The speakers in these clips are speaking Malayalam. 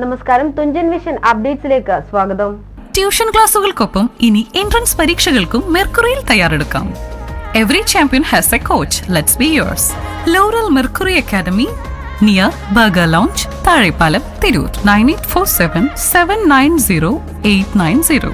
നമസ്കാരം തുഞ്ചൻ വിഷൻ അപ്ഡേറ്റ്സിലേക്ക് സ്വാഗതം. ട്യൂഷൻ ക്ലാസുകൾക്കൊപ്പം ഇനി എൻട്രൻസ് പരീക്ഷകൾക്കും മെർക്കുറിയിൽ തയ്യാറെടുക്കാം. Every champion has a coach let's be yours laurel mercury academy near burger lounge Thazhepalam Tirur nine eight four seven seven nine zero eight nine zero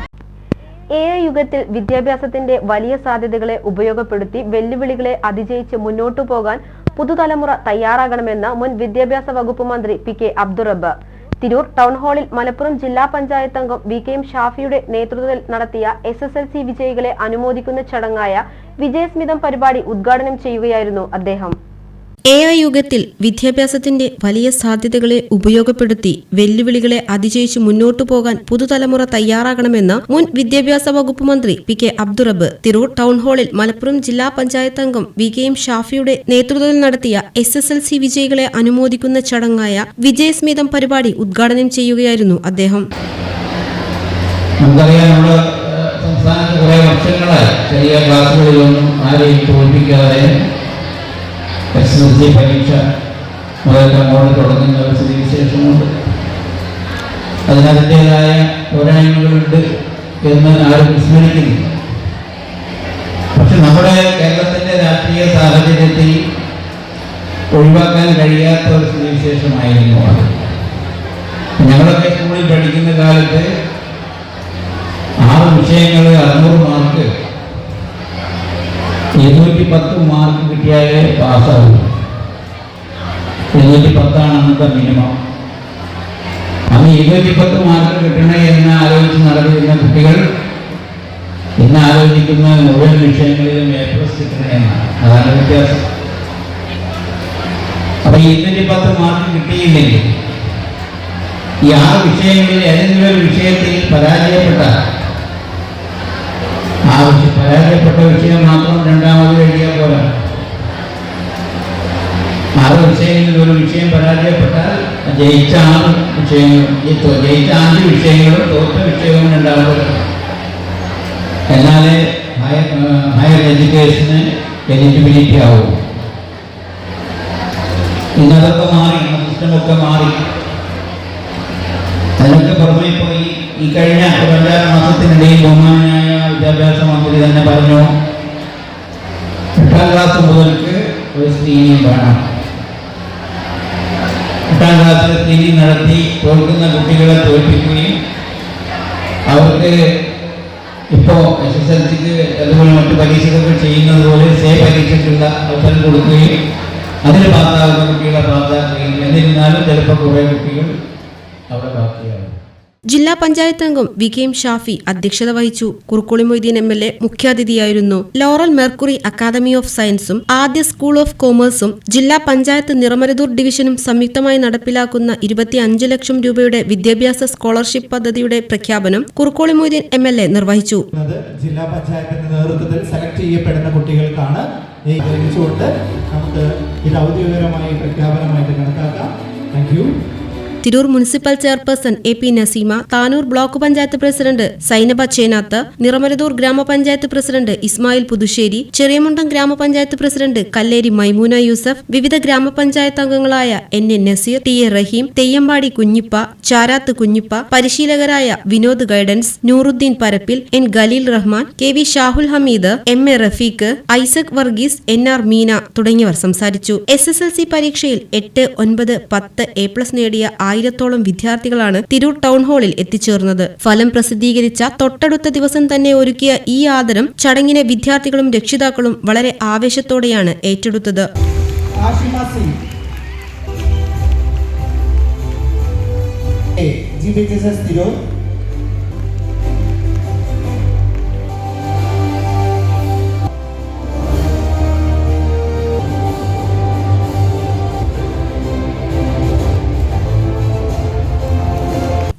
A I യുഗത്തിൽ വിദ്യാഭ്യാസത്തിന്റെ വലിയ സാധ്യതകളെ ഉപയോഗപ്പെടുത്തി വെല്ലുവിളികളെ അതിജയിച്ച് മുന്നോട്ടു പോകാൻ പുതുതലമുറ തയ്യാറാകണമെന്ന് മുൻ വിദ്യാഭ്യാസ വകുപ്പ് മന്ത്രി P K Abdurabb. Tirur town ഹാളിൽ മലപ്പുറം ജില്ലാ പഞ്ചായത്ത് അംഗം വി കെ എം ഷാഫിയുടെ നേതൃത്വത്തിൽ നടത്തിയ എസ് എസ് എൽ സി വിജയികളെ അനുമോദിക്കുന്ന ചടങ്ങായ വിജയസ്മിതം പരിപാടി ഉദ്ഘാടനം ചെയ്യുകയായിരുന്നു അദ്ദേഹം. എ ഐ യുഗത്തിൽ വിദ്യാഭ്യാസത്തിന്റെ വലിയ സാധ്യതകളെ ഉപയോഗപ്പെടുത്തി വെല്ലുവിളികളെ അതിജയിച്ച് മുന്നോട്ടു പോകാൻ പുതുതലമുറ തയ്യാറാകണമെന്ന് മുൻ വിദ്യാഭ്യാസ വകുപ്പ് മന്ത്രി P K Abdurabb Tirur town ഹാളിൽ മലപ്പുറം ജില്ലാ പഞ്ചായത്ത് അംഗം വി കെ എം ഷാഫിയുടെ നേതൃത്വത്തിൽ നടത്തിയ എസ് എസ് എൽ സി വിജയികളെ അനുമോദിക്കുന്ന ചടങ്ങായ വിജയസ്മിതം പരിപാടി ഉദ്ഘാടനം ചെയ്യുകയായിരുന്നു അദ്ദേഹം. സംസ്ഥാനത്ത് കുറേ വർഷങ്ങളായി ചെറിയ ക്ലാസ്സുകളിലൊന്നും ആരെയും തോൽപ്പിക്കാതെ എസ് എൽ സി പരീക്ഷ മുതൽ അങ്ങോട്ട് തുടങ്ങുന്ന ഒരു സ്ഥിതിവിശേഷമുണ്ട്. അതിനതിന്റെതായ പോരായ്മകളുണ്ട് എന്ന് ആരും വിസ്മരിക്കുന്നില്ല. പക്ഷെ നമ്മുടെ കേരളത്തിന്റെ രാഷ്ട്രീയ സാഹചര്യത്തിൽ ഒഴിവാക്കാൻ കഴിയാത്ത ഒരു സ്ഥിതിവിശേഷമായിരുന്നു അത്. ഞങ്ങളൊക്കെ സ്കൂളിൽ പഠിക്കുന്ന കാലത്ത് ആറ് വിഷയങ്ങൾ അറുന്നൂറ് മാർക്ക് ഇരുന്നൂറ്റി പത്ത് മാർക്ക് കിട്ടിയാലേ പാസ്സാവും ഇരുന്നൂറ്റി പത്താണ് അന്നത്തെ മിനിമം. അന്ന് ഇരുന്നൂറ്റി പത്ത് മാത്രം കിട്ടണേ എന്ന് ആലോചിച്ച് നടന്നിരുന്ന കുട്ടികൾ ഇന്ന് ആലോചിക്കുന്ന മുഴുവൻ വിഷയങ്ങളിലും എ പ്ലസ് കിട്ടണേ അതാണ് വ്യത്യാസം. അപ്പൊ ഇരുന്നൂറ്റി പത്ത് മാർക്ക് കിട്ടിയില്ലെങ്കിൽ ഈ ആറ് വിഷയങ്ങളിൽ ഏതെങ്കിലും ഒരു വിഷയത്തിൽ പരാജയപ്പെട്ട ആ വിഷയം പരാജയപ്പെട്ട വിഷയം മാത്രം വിഷയം പരാജയപ്പെട്ടാൽ ജയിച്ച ആറ് വിഷയങ്ങളും ജയിച്ച അഞ്ച് വിഷയങ്ങളും തോറ്റ വിഷയവും രണ്ടാമത് എന്നാലേ ഹയർ ഹയർ എഡ്യൂക്കേഷന് എലിജിബിലിറ്റി ആവും ഇന്നതൊക്കെ മാറി സിസ്റ്റമൊക്കെ മാറി. അതിനൊക്കെ പുറമെ പോയി. ഈ കഴിഞ്ഞ ഒരു അഞ്ചാറ് മാസത്തിനിടയിൽ ബഹുമാനായ വിദ്യാഭ്യാസ മന്ത്രി തന്നെ പറഞ്ഞു എട്ടാം ക്ലാസ് മുതൽക്ക് ഒരു സ്ക്രീനിങ് വേണം. എട്ടാം ക്ലാസ്സിലെ തിരി നടത്തി തോൽക്കുന്ന കുട്ടികളെ തോൽപ്പിക്കുകയും അവർക്ക് ഇപ്പോൾ എസ് എസ് എൽ സിക്ക് അതുപോലെ മറ്റു പരീക്ഷകൾ ചെയ്യുന്നത് പോലെ സേ പരീക്ഷയ്ക്കുള്ള അവസരം കൊടുക്കുകയും അതിൽ പാസ്സാകുന്ന കുട്ടികളെ പാസ്സാക്കുകയും എന്നിരുന്നാലും ചിലപ്പോൾ കുറേ കുട്ടികൾ അവിടെ ബാക്കിയാകും. ജില്ലാ പഞ്ചായത്ത് അംഗം വി കെ എം ഷാഫി അധ്യക്ഷത വഹിച്ചു. Kurukkoli Moideen M L A മുഖ്യാതിഥിയായിരുന്നു. Laurel mercury academy of സയൻസും ആദ്യ സ്കൂൾ ഓഫ് കോമേഴ്സും ജില്ലാ പഞ്ചായത്ത് നിറമരതൂർ ഡിവിഷനും സംയുക്തമായി നടപ്പിലാക്കുന്ന ഇരുപത്തിയഞ്ച് ലക്ഷം രൂപയുടെ വിദ്യാഭ്യാസ സ്കോളർഷിപ്പ് പദ്ധതിയുടെ പ്രഖ്യാപനം Kurukkoli Moideen M L A നിർവഹിച്ചു. ജില്ലാ പഞ്ചായത്തിന്റെ നേതൃത്വത്തിൽ സെലക്ട് ചെയ്യപ്പെടുന്ന കുട്ടികൾക്കാണ് നമുക്ക് ഇത് ഔദ്യോഗികമായി പ്രഖ്യാപനമായിട്ട് കണക്കാക്കാം. Tirur municipal chairperson A P Naseema Tanur block panchayat president Sainaba Chenath Niramaruthur ഗ്രാമപഞ്ചായത്ത് പ്രസിഡന്റ് ഇസ്മായിൽ പുതുശ്ശേരി ചെറിയമുണ്ടം ഗ്രാമപഞ്ചായത്ത് പ്രസിഡന്റ് കല്ലേരി മൈമൂന യൂസഫ് വിവിധ ഗ്രാമപഞ്ചായത്ത് അംഗങ്ങളായ N A Naseer T A Rahim Theyyampadi Kunhippa Charath Kunhippa പരിശീലകരായ Vinod guidance Nooruddin Parappil N Khaleel Rahman K V Shahul Hameed M A Rafeeq Isaac Varghese N R Meena തുടങ്ങിയവർ സംസാരിച്ചു. എസ് എസ് എൽ സി പരീക്ഷയിൽ എട്ട് ഒൻപത് പത്ത് എ പ്ലസ് നേടിയ ആയിരത്തോളം വിദ്യാർത്ഥികളാണ് തിരൂർ ടൗൺ ഹാളിൽ എത്തിച്ചേർന്നത്. ഫലം പ്രസിദ്ധീകരിച്ച തൊട്ടടുത്ത ദിവസം തന്നെ ഒരുക്കിയ ഈ ആദരം ചടങ്ങിനെ വിദ്യാർത്ഥികളും രക്ഷിതാക്കളും വളരെ ആവേശത്തോടെയാണ് ഏറ്റെടുത്തത്. ആഷിമ സിംഗ്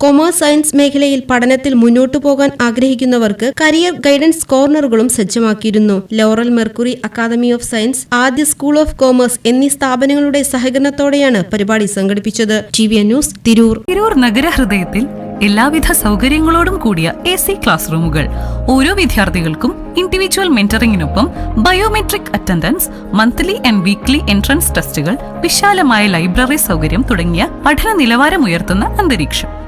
കൊമേഴ്സ് സയൻസ് മേഖലയിൽ പഠനത്തിൽ മുന്നോട്ടു പോകാൻ ആഗ്രഹിക്കുന്നവർക്ക് കരിയർ ഗൈഡൻസ് കോർണറുകളും സജ്ജമാക്കിയിരുന്നു. Laurel Mercury academy of science Adya school of commerce എന്നീ സ്ഥാപനങ്ങളുടെ സഹകരണത്തോടെയാണ് പരിപാടി സംഘടിപ്പിച്ചത്. T V news Tirur. Tirur നഗരഹൃദയത്തിൽ എല്ലാവിധ സൗകര്യങ്ങളോടും കൂടിയ എ സി ക്ലാസ് റൂമുകൾ. ഓരോ വിദ്യാർത്ഥികൾക്കും individual മെന്ററിംഗിനൊപ്പം biometric attendance monthly and weekly entrance ടെസ്റ്റുകൾ വിശാലമായ ലൈബ്രറി സൗകര്യം തുടങ്ങിയ പഠന നിലവാരമുയർത്തുന്ന അന്തരീക്ഷം.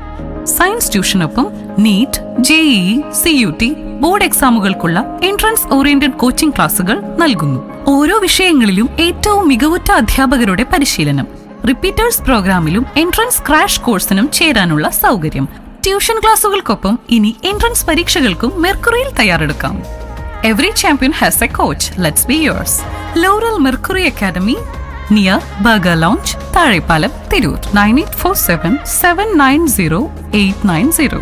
Science ട്യൂഷനൊപ്പം NEET JEE C U T board എക്സാമുകൾക്കുള്ള entrance oriented coaching ക്ലാസുകൾ നൽകുന്നു. ഓരോ വിഷയങ്ങളിലും ഏറ്റവും മികവുറ്റ അധ്യാപകരുടെ പരിശീലനം റിപ്പീറ്റേഴ്സ് പ്രോഗ്രാമിലും എൻട്രൻസ് ക്രാഷ് കോഴ്സിനും ചേരാനുള്ള സൗകര്യം. ട്യൂഷൻ ക്ലാസുകൾക്കൊപ്പം ഇനി എൻട്രൻസ് പരീക്ഷകൾക്കും മെർക്കുറിയിൽ തയ്യാറെടുക്കാം. Every champion has a coach let's be yours laurel mercury academy near burger lounge Thazhepalam Tirur nine eight four seven seven nine zero eight nine zero